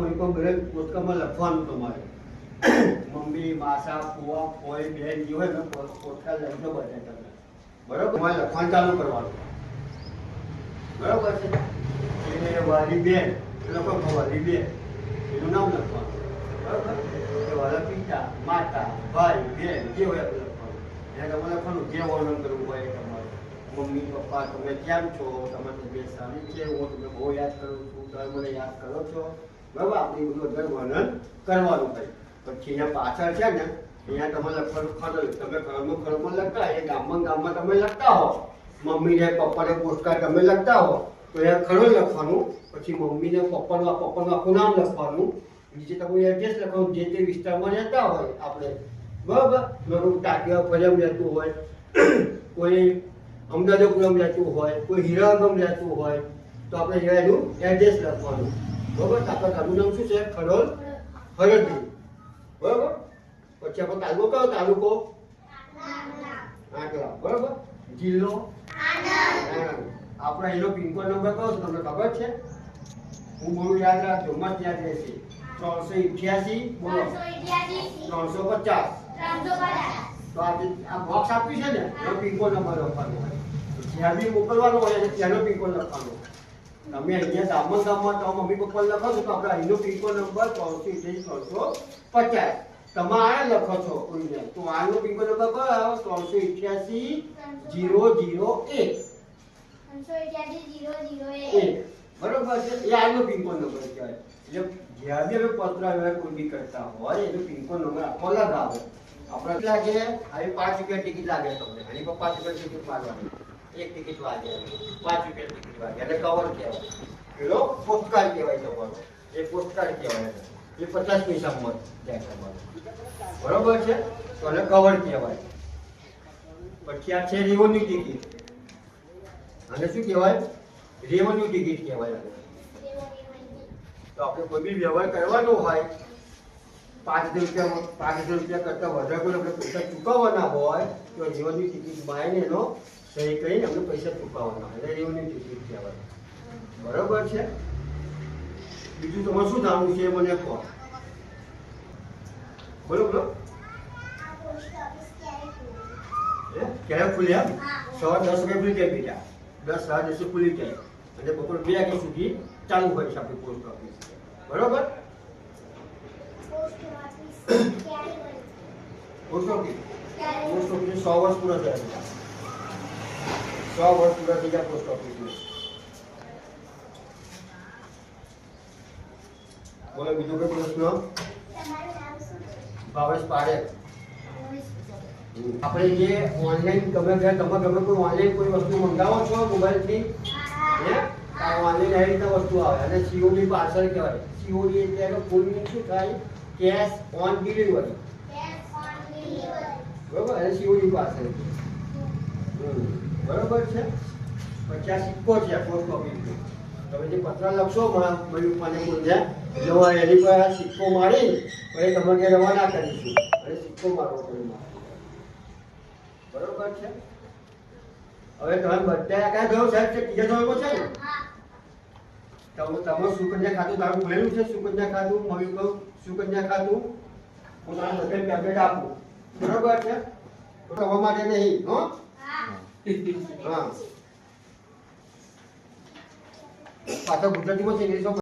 Mummy કોઈ બધે પોતકામાં લખવાનું તમારે. મમ્મી, માસા, ફુવા, ફોઈ, બેન જે હોય ને પોસ્ટકાર્ડ લખજો બધા તમે. બરોબર? તમારે લખવાનું ચાલુ કરવાનું. બરોબર છે? એ વાલી બેન, એ લોકો વાલી બેન, એનું નામ લખવાનું. બરોબર? વાલા પિતા, માતા, ભાઈ, બેન, જે હોય લખવાનું. એને તમારે લખવાનું, જે વર્ણન કરવું હોય તમારે. મમ્મી, પપ્પા, તમે કેમ છો? તમારી તબિયત સારી છે, હું તમને બહુ યાદ કરું છું. તમે મને યાદ કરો છો. બરાબર? આપણે એ બધું અંદર વર્ણન કરવાનું ભાઈ પછી અહીંયા પાછળ છે ને, અહીંયા તમે લખવાનું ખરો તમે ઘરમાં ઘરમાં લખતા, એ ગામમાં ગામમાં તમે લખતા હો. મમ્મીને પપ્પાને પોસ્ટકાર્ડ તમે લખતા હો. તો અહીંયા ખરું લખવાનું. પછી મમ્મીને, પપ્પાનું પપ્પાનું આખું નામ લખવાનું. બીજે તમે એડ્રેસ લખવાનું. જે તે વિસ્તારમાં રહેતા હોય આપણે. બરાબર? મારું ટાટિયા ફરમ રહેતું હોય. કોઈ અમદાવાદપુરમ રહેતું હોય કોઈ હીરાગમ રહેતું હોય તો આપણે અહીંયા એનું એડ્રેસ લખવાનું. બરાબર? આપણા ગામનું નામ શું છે? ખડોલ હરદી બરાબર? પછી આપણો તાલુકો કયો તાલુકો? આટલા બરાબર? જિલ્લો? આપણા એનો પિનકોડ નંબર કયો છે? તમને ખબર છે? હું બોલું યાદ રાખજો. મત યાદ રહેશે. ત્રણસો ઇઠ્યાસી બોલો. ત્રણસો પચાસ. ત્રણસો આ જે આ બોક્સ આપ્યું છે ને, એનો પીકો નંબર લખવાનો હોય. જ્યાં બી મોકલવાનો હોય એટલે ત્યાંનો પીકો લખવાનો તમે અહીંયા ગામમાં ગામમાં તો મમ્મી પપ્પા લખો છો, તો આપણે અહીંનો પિનકોડ નંબર ત્રણસો ઇઠ્યાસી, ત્રણસો પચાસ. તમે આ લખો છો કોઈને, તો આનો પીકો નંબર કયો ત્રણસો ઇઠ્યાસી જીરો જીરો એક. બરોબર છે? એ આનો પિનકોડ નંબર કહેવાય. એટલે જ્યાં બી અમે પત્ર વ્યવહાર કોઈ કરતા હોય, એનો પિનકોડ નંબર આપવા લગાવે. આપણે લાગે આવી પાંચ રૂપિયા ટિકિટ લાગે તમને. આની પણ પાંચ રૂપિયા ટિકિટ મારવાની એક ટિકિટ વાગે. પાંચ રૂપિયા ટિકિટ વાગે. એટલે કવર કહેવાય. પેલો પોસ્ટકાર્ડ કહેવાય તમારો. એ પોસ્ટકાર્ડ કહેવાય. એ પચાસ પૈસા મત જાય તમારો. બરોબર છે? તો એને કવર કહેવાય. પછી આ છે રેવન્યુ ટિકિટ અને શું કહેવાય? રેવન્યુ ટિકિટ કહેવાય. તો આપણે કોઈ બી વ્યવહાર કરવાનો હોય પાંચ હજાર રૂપિયા પાંચ હજાર રૂપિયા કરતાં વધારે કોઈ આપણે પૈસા ચૂકવવાના હોય, તો રેવન્યુ ટિકિટ બાયને એનો સહી કરીને આપણે પૈસા ચૂકવવાના હોય. રેવન્યુ ટિકિટ કહેવાય. બરોબર છે? બીજું તમારે શું જાણવું છે મને કહો. બોલો બોલો? ક્યારે ખુલ્યા? સવાર દસ વાગે ખુલી જાય બીજા દસ સાડા દસે ખુલી જાય. અને બપોર બે વાગ્યા સુધી ચાલુ હોય છે આપણી પોસ્ટ ઓફિસ બરોબર? પોસ્ટ ગયા આપણે જે ઓનલાઈન ગમે ત્યાં, તમે ગમે કોઈ ઓનલાઈન કોઈ વસ્તુ મંગાવો છો મોબાઈલથી? હે? ઓનલાઈન આવી રીતના વસ્તુ આવે. અને સીઓડી પાર્સલ કહેવાય. સીઓડી એટલે એનો ફૂલ શું થાય? કેશ ઓન ડિલિવરી બરોબર? અને સીઓડી પાર્સલ બરોબર છે? પછી આ સિક્કો છે પોસ્ટ ઓફિસનો તમે જે પત્ર લખશો મારા મયુર પાને બોલને એટલે એની પર આ સિક્કો મારી પછી તમારે ઘેર રવાના કરીશું. અને સિક્કો મારવો પડે મારે. બરોબર છે? હવે તમે બધા ક્યાં ગયો સાહેબ છે? ત્રીજા ધોરણમાં છે ને? તમે તમે સુકન્યા ખાતું તારું ખુલેલું છે? સુકન્યા ખાતું મમ્મી કહું સુકન્યા ખાતું. હું તમને બધે ટેબ્લેટ આપું. બરોબર છે? તમારા માટે નહીં હો? હા. પાછા ગુજરાતીમાં છે